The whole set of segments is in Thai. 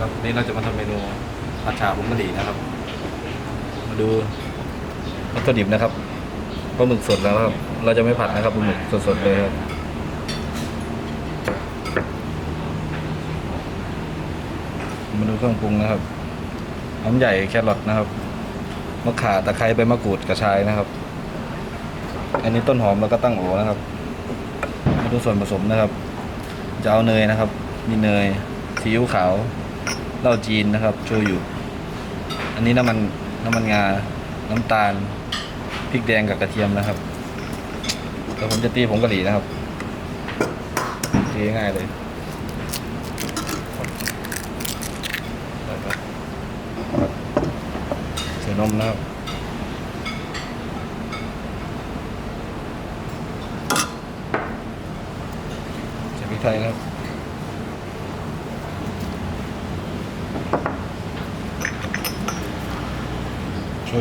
ครับวันนี้เราจะมาทำเมนูผัดชาผงกะหรี่นะครับ มาดูวัตถุดิบนะครับปลาหมึกสดแล้วครับ เราจะไม่ผัดนะครับปลาหมึกสดๆเลยครับมาดูเครื่องปรุงนะครับหอมใหญ่แครอทนะครับมะข่าตะไคร้ใบมะกรูดกระชายนะครับ อันนี้ต้นหอมแล้วก็ตั้งโอนะครับ มาดูส่วนผสมนะครับ จะเอาเนยนะครับ มีเนยซีอิ๊วขาว เหล้าจีนนะครับโชยุอันนี้น้ำมันน้ำมันงา น้ำตาล พริกแดงกับกระเทียมนะครับแล้วผมจะตีผงกะหรี่นะครับตีง่ายเลยใส่นมนะครับใส่พริกไทยนะครับ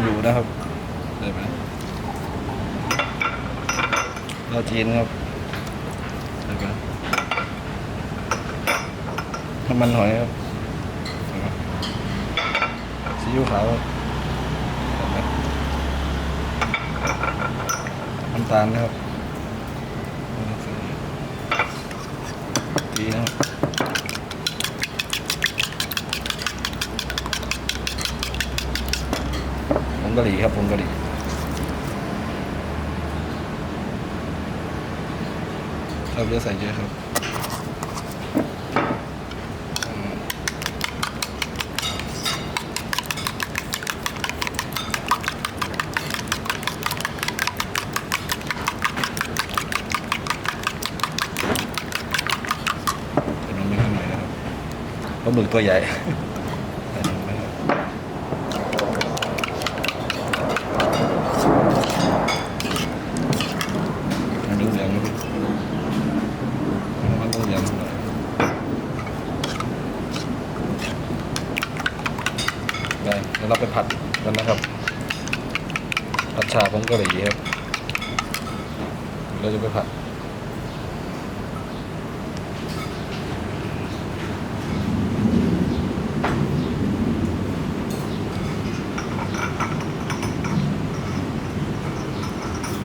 ยุนะครับได้ไหมเราจีนครับได้ไหมน้ำมันหอยครับได้ไหมซีอิ๊วขาวครับได้ไหมน้ำตาลนะครับดีนะครับ ผง กะหรี่ครับผงกะหรี่ชอบเลือใส่เยอะครับอืมใส่นมไปข้าะครับปลาหมึกตัวใหญ่ ใส่นมไปครับ มันดูเหลืองมันดูเหลืองหน่อยได้เดี๋ยวเราไปผัดกันนะครับ ผัดชาผงกะหรี่ครับ เราจะไปผัด